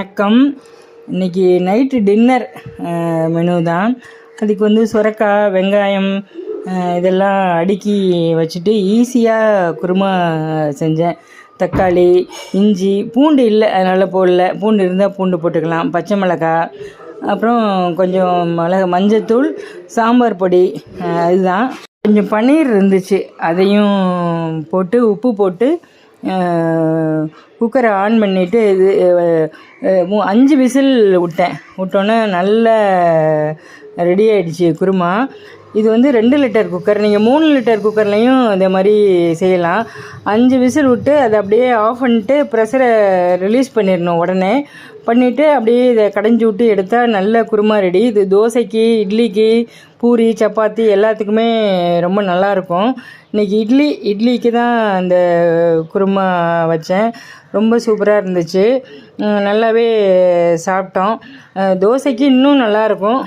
வணக்கம். இன்னைக்கு night dinner menu தான். அதுக்கு வந்து சுரக்காய் வெங்காயம் இதெல்லாம் அடுக்கி வச்சுட்டு ஈஸியாக குருமா செஞ்சேன். தக்காளி இஞ்சி பூண்டு இல்லை அதனால் போடல. பூண்டு இருந்தால் பூண்டு போட்டுக்கலாம். பச்சை மிளகாய் அப்புறம் கொஞ்சம் மிளகா மஞ்சத்தூள் சாம்பார் பொடி அதுதான். கொஞ்சம் பன்னீர் இருந்துச்சு. அதையும் போட்டு உப்பு போட்டு குக்கரை ஆன் பண்ணிவிட்டு இது மூ- அஞ்சு விசில் விட்டேன். விட்டோன்னே நல்ல ரெடி ஆகிடுச்சி குருமா. இது வந்து ரெண்டு லிட்டர் குக்கர் நீங்கள் மூணு லிட்டர் குக்கர்லேயும் இதே மாதிரி செய்யலாம். அஞ்சு விசில் விட்டு அதை அப்படியே ஆஃப் பண்ணிட்டு ப்ரெஷரை ரிலீஸ் பண்ணிடணும் உடனே. பண்ணிவிட்டு அப்படியே இதை கடைஞ்சி விட்டு எடுத்தால் நல்ல குருமா ரெடி இது தோசைக்கு இட்லிக்கு பூரி சப்பாத்தி எல்லாத்துக்குமே ரொம்ப நல்லாயிருக்கும். இன்றைக்கி இட்லி இட்லிக்கு தான் அந்த குருமா வச்சேன். ரொம்ப சூப்பராக இருந்துச்சு. நல்லாவே சாப்பிட்டோம். தோசைக்கு இன்னும் நல்லாயிருக்கும்.